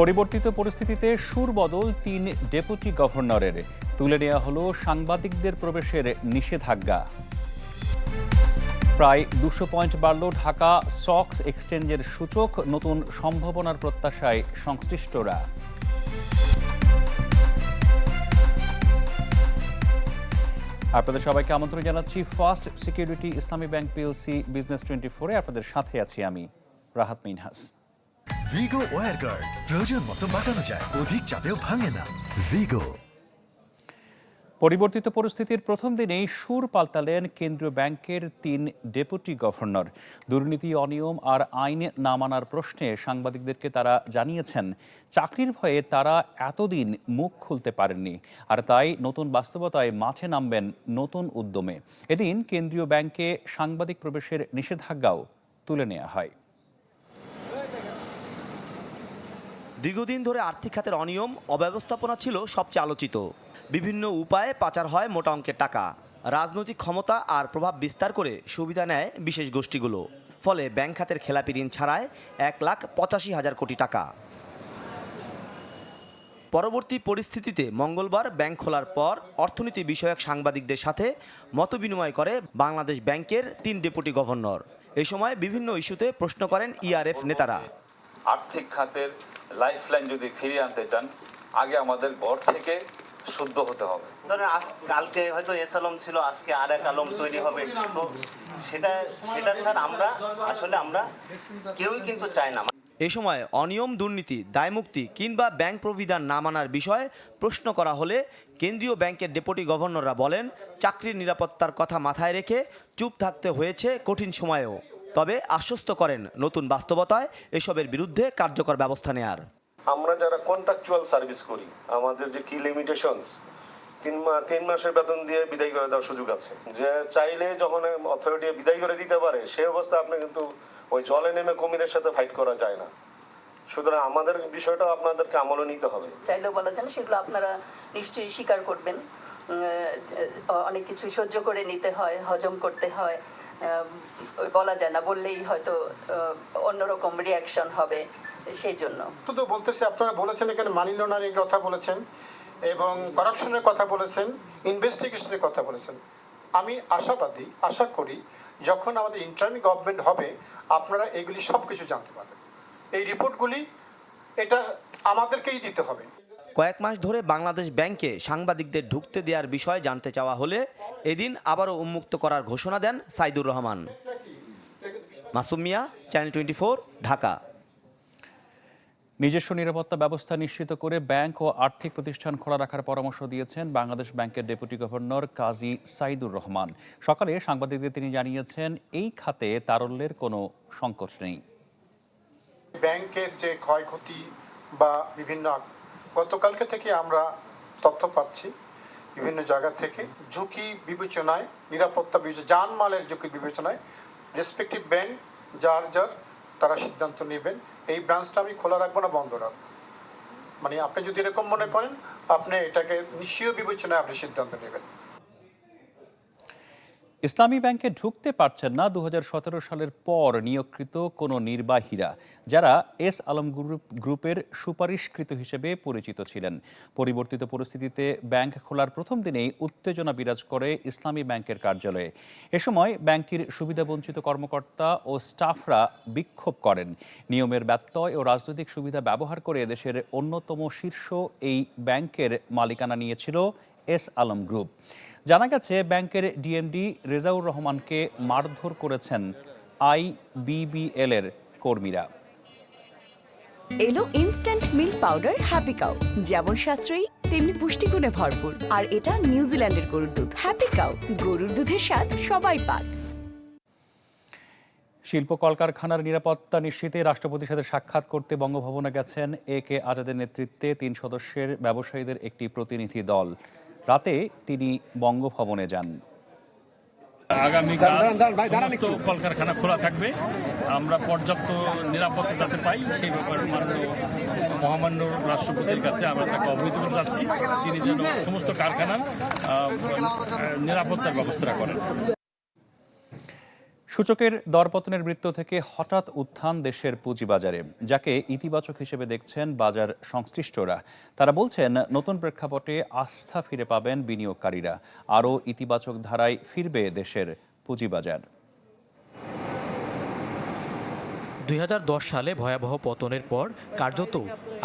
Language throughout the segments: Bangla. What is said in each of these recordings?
পরিবর্তিত পরিস্থিতিতে সুর বদল তিন ডেপুটি গভর্নরের। তুলে নেওয়া হলো সাংবাদিকদের প্রবেশের নিষেধাজ্ঞা। প্রায় দুশো পয়েন্ট বাড়ল ঢাকা স্টকস এক্সচেঞ্জের সূচক, নতুন সম্ভাবনার প্রত্যাশায় সংশ্লিষ্টরা। আপনাদের সবাইকে আমন্ত্রণ জানাচ্ছি First Security Islami Bank PLC business twenty ফোরে। আপনাদের সাথে আছি আমি, Rahat Minhas. Vigo war guard প্রয়োজন মতো বাঁকানো যায় অধিক চাপেও ভাঙে না। ভিগো পরিবর্তিত পরিস্থিতির প্রথম দিনেই সুর পাল্টালেন কেন্দ্রীয় ব্যাংকের তিন ডেপুটি গভর্নর। দুর্নীতি অনিয়ম আর আইন না মানার প্রশ্নে সাংবাদিকদেরকে তারা জানিয়েছেন চাকরির ভয়ে তারা এতদিন মুখ খুলতে পারেননি আর তাই নতুন বাস্তবতায় মাঠে নামবেন নতুন উদ্যমে। এদিন কেন্দ্রীয় ব্যাংকে সাংবাদিক প্রবেশের নিষেধাজ্ঞাও তুলে নেওয়া হয়। দীর্ঘদিন ধরে আর্থিক খাতের অনিয়ম, অব্যবস্থাপনা ছিল সবচেয়ে আলোচিত। বিভিন্ন উপায়ে পাচার হয় মোটা অঙ্কের টাকা। রাজনৈতিক ক্ষমতা আর প্রভাব বিস্তার করে সুবিধা নেয় বিশেষ গোষ্ঠীগুলো। ফলে ব্যাংক খাতের খেলাপি ঋণ ছাড়ায় এক লাখ পঁচাশি হাজার কোটি টাকা। পরবর্তী পরিস্থিতিতে মঙ্গলবার ব্যাংক খোলার পর অর্থনীতি বিষয়ক সাংবাদিকদের সাথে মতবিনিময় করে বাংলাদেশ ব্যাংকের তিন ডেপুটি গভর্নর। এই সময় বিভিন্ন ইস্যুতে প্রশ্ন করেন ইআরএফ নেতারা। আর্থিক খাতের লাইফলাইন যদি ফিরিয়ে আনতে চান আগে আমাদের ঘর থেকে শুদ্ধ হতে হবে। ধরেন আজ কালকে হয়তো এস আলম ছিল আজকে আর এক আলম তৈরি হবে। তো সেটা সেটা স্যার আমরা আসলে আমরা কেউই কিন্তু চাই না। এ সময় অনিয়ম দুর্নীতি দায়মুক্তি কিংবা ব্যাংক প্রবিধান না মানার বিষয়ে প্রশ্ন করা হলে কেন্দ্রীয় ব্যাংকের ডেপুটি গভর্নররা বলেন চাকরির নিরাপত্তার কথা মাথায় রেখে চুপ থাকতে হয়েছে কঠিন সময়েও। তবে আশ্বস্ত করেন নতুন বাস্তবতায় এসবের বিরুদ্ধে কার্যকর ব্যবস্থা নেয়ার। আমরা যারা কন্ট্রাকচুয়াল সার্ভিস করি আমাদের যে কি লিমিটেশনস তিন মাস তিন মাসের বেতন দিয়ে বিদায় করে দেওয়ার সুযোগ আছে। যে চাইলে যখন অথরিটি বিদায় করে দিতে পারে সেই অবস্থা আপনি কিন্তু ওই জলে নেমে কুমিরের সাথে ফাইট করা যায় না। সুতরাং আমাদের বিষয়টা আপনাদেরকে আমলে নিতে হবে। চাইলেও বলা যায় না সেগুলো আপনারা নিশ্চয়ই স্বীকার করবেন। অনেক কিছু সহ্য করে নিতে হয় হজম করতে হয়। বলা যায় না, বললেই হয়তো অন্যরকম রিয়াকশন হবে সেই জন্য। শুধু বলতেছি, আপনারা বলেছেন এখানে মানি লন্ডারিং কথা বলেছেন এবং করাপশনের কথা বলেছেন ইনভেস্টিগেশনের কথা বলেছেন। আমি আশাবাদী, আশা করি যখন আমাদের ইন্টারনাল গভর্নমেন্ট হবে, আপনারা এগুলি সব কিছু জানতে পারবেন। এই রিপোর্টগুলি এটা আমাদেরকেই দিতে হবে। কয়েক মাস ধরে বাংলাদেশ ব্যাংকে সাংবাদিকদের ঢুকতে দেওয়ার বিষয় জানতে চাওয়া হলে এদিন আবারও উন্মুক্ত করার ঘোষণা দেন Saidur Rahman. Masum Mia Channel twenty four Dhaka. নিজস্ব নিরাপত্তা ব্যবস্থা নিশ্চিত করে ব্যাংক ও আর্থিক প্রতিষ্ঠান খোলা রাখার পরামর্শ দিয়েছেন বাংলাদেশ ব্যাংকের ডেপুটি গভর্নর কাজী সাইদুর রহমান। সকালে সাংবাদিকদের তিনি জানিয়েছেন এই খাতে তারল্যের কোনো সংকট নেই। ব্যাংকের যে ক্ষয়ক্ষতি বা বিভিন্ন গতকালকে থেকে আমরা তথ্য পাচ্ছি বিভিন্ন জায়গা থেকে ঝুঁকি বিবেচনায়, নিরাপত্তা বিবেচনা যানমালের ঝুঁকি বিবেচনায় রেসপেক্টিভ ব্যাংক যার যার তারা সিদ্ধান্ত নেবেন। এই ব্রাঞ্চটা আমি খোলা রাখব না, বন্ধ রাখব। মানে আপনি যদি এরকম মনে করেন, আপনি এটাকে নিশ্চয় বিবেচনায় আপনি সিদ্ধান্ত নেবেন। ইসলামী ব্যাংকে ঢুকতে পারছেন না দু হাজার সতেরো সালের পর নিয়োগকৃত কোনো নির্বাহীরা, যারা এস আলম গ্রুপ গ্রুপের সুপারিশকৃত হিসেবে পরিচিত ছিলেন। পরিবর্তিত পরিস্থিতিতে ব্যাংক খোলার প্রথম দিনেই উত্তেজনা বিরাজ করে ইসলামী ব্যাংকের কার্যালয়ে। এ সময় ব্যাংকটির সুবিধাবঞ্চিত কর্মকর্তা ও স্টাফরা বিক্ষোভ করেন। নিয়মের ব্যত্যয় ও রাজনৈতিক সুবিধা ব্যবহার করে দেশের অন্যতম শীর্ষ এই ব্যাংকের মালিকানা নিয়েছিল এস আলম গ্রুপ। জানা গেছে ব্যাংকের ডিএমডি রেজাউর রহমানকে মারধর করেছেন আইবিবিএল এর কর্মীরা। এলো instant milk powder Happy Cow যেমন সাশ্রয়ী তেমনি পুষ্টিগুণে ভরপুর। আর এটা নিউজিল্যান্ডের গরুর দুধ। হ্যাপি কাউ গরুর দুধের স্বাদ সবাই পাক। শিল্প কলকারখানার নিরাপত্তা নিশ্চিতে রাষ্ট্রপতির সাথে সাক্ষাৎ করতে বঙ্গভবনে গেছেন এ কে আজাদের নেতৃত্বে তিন সদস্যের ব্যবসায়ীদের একটি প্রতিনিধি দল। রাতে তিনি বঙ্গভবনে যান। আগামীকাল সমস্ত কলকারখানা খোলা থাকবে। আমরা পর্যাপ্ত নিরাপত্তা যাতে পাই সেই ব্যাপারে মাননীয় মহামান্য রাষ্ট্রপতির কাছে আমরা তাকে অবহিত করে যাচ্ছি। তিনি যেন সমস্ত কারখানার নিরাপত্তার ব্যবস্থা করেন। সূচকের দরপতনের বৃত্ত থেকে হঠাৎ উত্থান দেশের পুঁজিবাজারে, যাকে ইতিবাচক হিসেবে দেখছেন বাজার সংশ্লিষ্টরা। তারা বলছেন, নতুন প্রেক্ষাপটে আস্থা ফিরে পাবেন বিনিয়োগকারীরা। আরও ইতিবাচক ধারায় ফিরবে দেশের পুঁজিবাজার। দুই হাজার দশ সালে ভয়াবহ পতনের পর কার্যত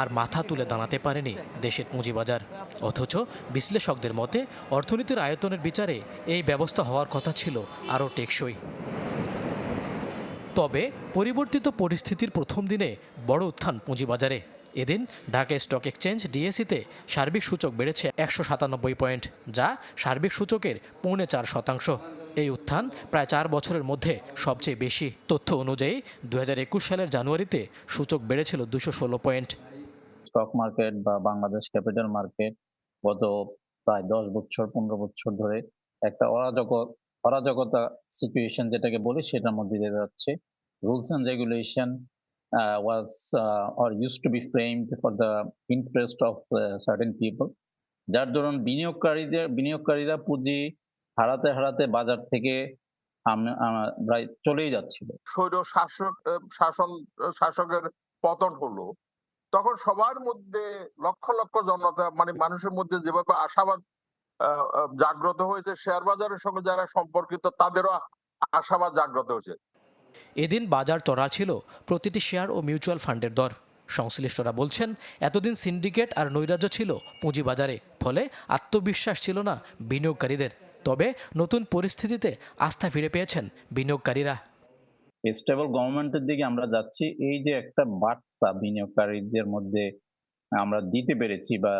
আর মাথা তুলে দাঁড়াতে পারেনি দেশের পুঁজিবাজার। অথচ বিশ্লেষকদের মতে, অর্থনীতির আয়তনের বিচারে এই ব্যবস্থা হওয়ার কথা ছিল আরও টেকসই। তবে পরিবর্তিত পরিস্থিতির প্রথম দিনে বড় উত্থান পুঁজিবাজারে। এদিন ঢাকা স্টক এক্সচেঞ্জ ডিএসিতে সার্বিক সূচক বেড়েছে একশো সাতানব্বই পয়েন্ট, যা সার্বিক সূচকের পৌনে চার শতাংশ। এই উত্থান প্রায় চার বছরের মধ্যে সবচেয়ে বেশি। তথ্য অনুযায়ী দু হাজার একুশ সালের জানুয়ারিতে সূচক বেড়েছিল দুশো ষোলো পয়েন্ট। স্টক মার্কেট বা বাংলাদেশ ক্যাপিটাল মার্কেট গত প্রায় দশ বছর, পনেরো বছর ধরে একটা অরাজক অরাজকতা সিচুয়েশন যেটাকে বলি সেটার মধ্যে দিয়ে যাচ্ছে। Rules and regulation was or use to be framed for the interest of certain people যার দরুন বিনিয়োগকারীদের, বিনিয়োগকারীরা পুঁজি হারাতে হারাতে বাজার থেকে চলেই যাচ্ছিল। স্বৈর শাসক শাসন, শাসকের পতন হলো। তখন সবার মধ্যে লক্ষ লক্ষ জনতা মানে মানুষের মধ্যে যেভাবে আশাবাদ জাগ্রত হয়েছে। শেয়ার বাজারের সঙ্গে যারা সম্পর্কিত তাদেরও আশাবাদ জাগ্রত হয়েছে। এদিন বাজার চড়া ছিল প্রতিটি শেয়ার ও মিউচুয়াল ফান্ডের দর। সংশ্লিষ্টরা বলছেন এতদিন সিন্ডিকেট আর নৈরাজ্য ছিল পুঁজিবাজারে ফলে আত্মবিশ্বাস ছিল না বিনিয়োগকারীদের। তবে নতুন পরিস্থিতিতে আস্থা ফিরে পেয়েছেন বিনিয়োগকারীরা। স্টেবল গভর্নমেন্টের দিকে আমরা যাচ্ছি। এই যে একটা বার্তা বিনিয়োগকারীদের মধ্যে আমরা দিতে পেরেছি বা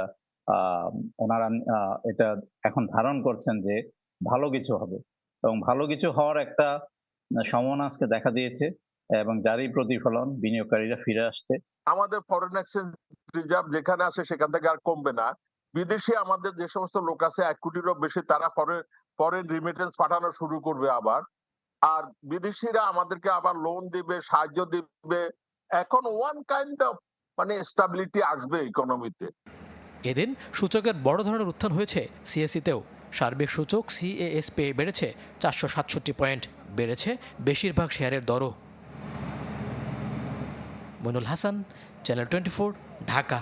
ওনারা এটা এখন ধারণ করছেন যে ভালো কিছু হবে। এবং ভালো কিছু হওয়ার একটা সম্ভাবনা আজকে দেখা দিয়েছে এবং যারই প্রতিফলন বিনিয়োগকারীরা ফিরে আসছে। আমাদের ফরেন এক্সচেঞ্জ রিজার্ভ যেখানে আছে সেখান থেকে আর কমবে না। বিদেশে আমাদের যে সমস্ত লোক আছে, এক কোটিরও বেশি, তারা ফরেন ফরেন রিমিটেন্স পাঠানো শুরু করবে আবার। আর বিদেশিরা আমাদেরকে আবার লোন দিবে, সাহায্য দিবে। এখন ওয়ান কাইন্ড অফ মানে স্টাবিলিটি আসবে ইকোনমিতে এদিন সূচকের বড় ধরনের উত্থান হয়েছে সিএসিতেও। সার্বিক সূচক সিএএস পেয়ে বেড়েছে চারশো সাতষট্টি পয়েন্ট, বেড়েছে বেশিরভাগ শেয়ারের দরও। Mainul Hasan, Channel twenty Dhaka.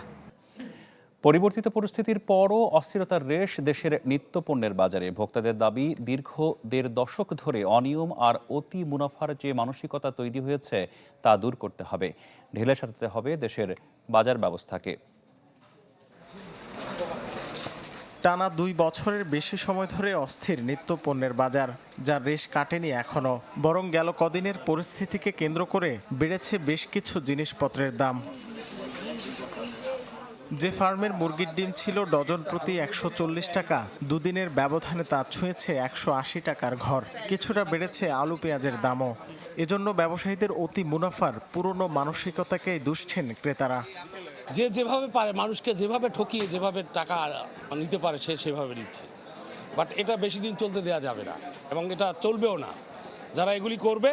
পরিবর্তিত পরিস্থিতির পরও অস্থিরতার রেশ দেশের নিত্যপণ্যের বাজারে। ভোক্তাদের দাবি, দীর্ঘ দেড় দশক ধরে অনিয়ম আর অতি মুনাফার যে মানসিকতা তৈরি হয়েছে, তা দূর করতে হবে। ঢেলে সাজাতে হবে দেশের বাজার ব্যবস্থাকে। টানা দুই বছরের বেশি সময় ধরে অস্থির নিত্য পণ্যের বাজার যার রেশ কাটেনি এখনও। বরং গেল কদিনের পরিস্থিতিকে কেন্দ্র করে বেড়েছে বেশ কিছু জিনিসপত্রের দাম। যে ফার্মের মুরগির ডিম ছিল ডজন প্রতি একশো চল্লিশ টাকা, দুদিনের ব্যবধানে তা ছুঁয়েছে একশো আশি টাকার ঘর। কিছুটা বেড়েছে আলু পেঁয়াজের দামও। এজন্য ব্যবসায়ীদের অতি মুনাফার পুরনো মানসিকতাকেই দুষছেন ক্রেতারা। যে যেভাবে পারে মানুষকে যেভাবে ঠকিয়ে যেভাবে টাকা নিতে পারে সে সেভাবে নিচ্ছে। বাট এটা বেশি দিন চলতে দেওয়া যাবে না এবং এটা চলবেও না। যারা এগুলি করবে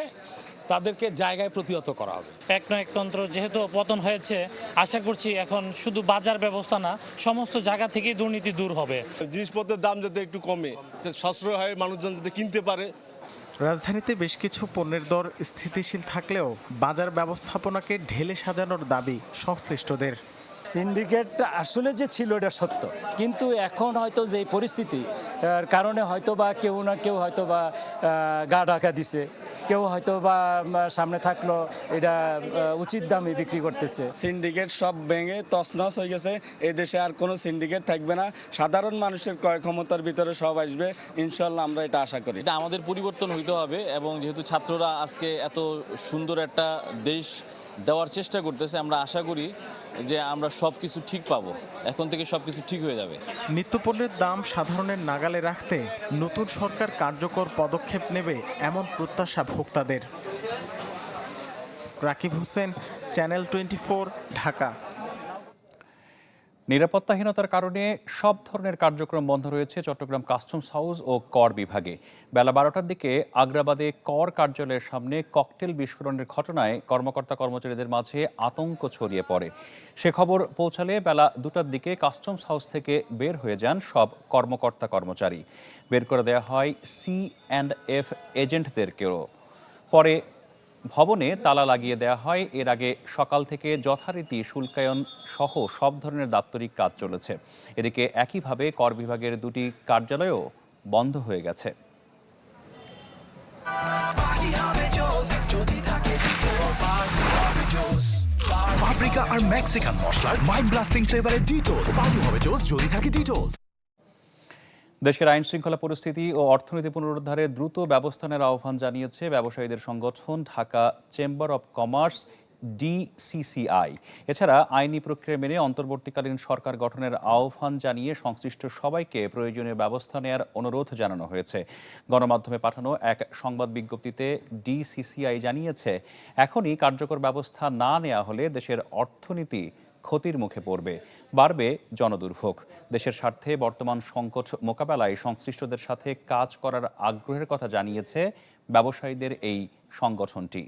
তাদেরকে জায়গায় প্রতিহত করা হবে। এক না একতন্ত্র যেহেতু পতন হয়েছে আশা করছি এখন শুধু বাজার ব্যবস্থা না সমস্ত জায়গা থেকেই দুর্নীতি দূর হবে। জিনিসপত্রের দাম যাতে একটু কমে সাশ্রয় হয় মানুষজন যাতে কিনতে পারে রাজধানীতে বেশ কিছু পণ্যের দর স্থিতিশীল থাকলেও বাজার ব্যবস্থাপনাকে ঢেলে সাজানোর দাবি সংশ্লিষ্টদের। সিন্ডিকেটটা আসলে যে ছিল এটা সত্য। কিন্তু এখন হয়তো যে পরিস্থিতি কারণে হয়তো বা কেউ না কেউ হয়তো বা গা ঢাকা দিছে। কেউ হয়তো বা সামনে থাকল এটা উচিত দামে বিক্রি করতেছে। সিন্ডিকেট সব ভেঙে তছনছ হয়ে গেছে। এই দেশে আর কোনো সিন্ডিকেট থাকবে না। সাধারণ মানুষের ক্রয় ক্ষমতার ভিতরে সব আসবে। ইনশাল্লাহ আমরা এটা আশা করি। এটা আমাদের পরিবর্তন হইতে হবে এবং যেহেতু ছাত্ররা আজকে এত সুন্দর একটা দেশ দেওয়ার চেষ্টা করতেছে আমরা আশা করি যে আমরা সব কিছু ঠিক পাবো। এখন থেকে সব কিছু ঠিক হয়ে যাবে। নিত্যপণ্যের দাম সাধারণের নাগালে রাখতে নতুন সরকার কার্যকর পদক্ষেপ নেবে এমন প্রত্যাশা ভোক্তাদের। Rakib Hossain Channel twenty Dhaka. নিরাপত্তাহীনতার কারণে সব ধরনের কার্যক্রম বন্ধ রয়েছে চট্টগ্রাম কাস্টমস হাউস ও কর বিভাগে। বেলা বারোটার দিকে আগ্রাবাদে কর কার্যালয়ের সামনে ককটেল বিস্ফোরণের ঘটনায় কর্মকর্তা কর্মচারীদের মাঝে আতঙ্ক ছড়িয়ে পড়ে। সে খবর পৌঁছালে বেলা দুটার দিকে কাস্টমস হাউস থেকে বের হয়ে যান সব কর্মকর্তা কর্মচারী। বের করে দেওয়া হয় সি অ্যান্ড এফ এজেন্টদেরকেও। পরে ভবনে তালা লাগিয়ে দেওয়া হয়। এর আগে সকাল থেকে যথারীতি শুল্কায়ন সহ সব ধরনের দাপ্তরিক কাজ চলেছে। এদিকে একইভাবে কর বিভাগের দুটি কার্যালয়ও বন্ধ হয়ে গেছে। পাপরিকা আর মেক্সিকান মশলার মাইন্ড ব্লাস্টিং ফ্লেভারের ডিটোস পার্টি হবে জোস যদি থাকে ডিটোস দেশের আইন শৃঙ্খলা পরিস্থিতি ও অর্থনীতি পুনরুদ্ধারে দ্রুত ব্যবস্থানের আহ্বান জানিয়েছে ব্যবসায়ীদের সংগঠন Dhaka Chamber of Commerce, DCCI. এছাড়া আইনি প্রক্রিয়া মেনে অন্তর্বর্তীকালীন সরকার গঠনের আহ্বান জানিয়ে সংশ্লিষ্ট সবাইকে প্রয়োজনীয় ব্যবস্থা নেওয়ার অনুরোধ জানানো হয়েছে। গণমাধ্যমে পাঠানো এক সংবাদ বিজ্ঞপ্তিতে ডিসিসিআই জানিয়েছে, এখনই কার্যকর ব্যবস্থা না নেওয়া হলে দেশের অর্থনীতি ক্ষতির মুখে পড়বে, বাড়বে জনদুর্ভোগ। দেশের স্বার্থে বর্তমান সংকট মোকাবেলায় সংশ্লিষ্টদের সাথে কাজ করার আগ্রহের কথা জানিয়েছে ব্যবসায়ীদের এই সংগঠনটি।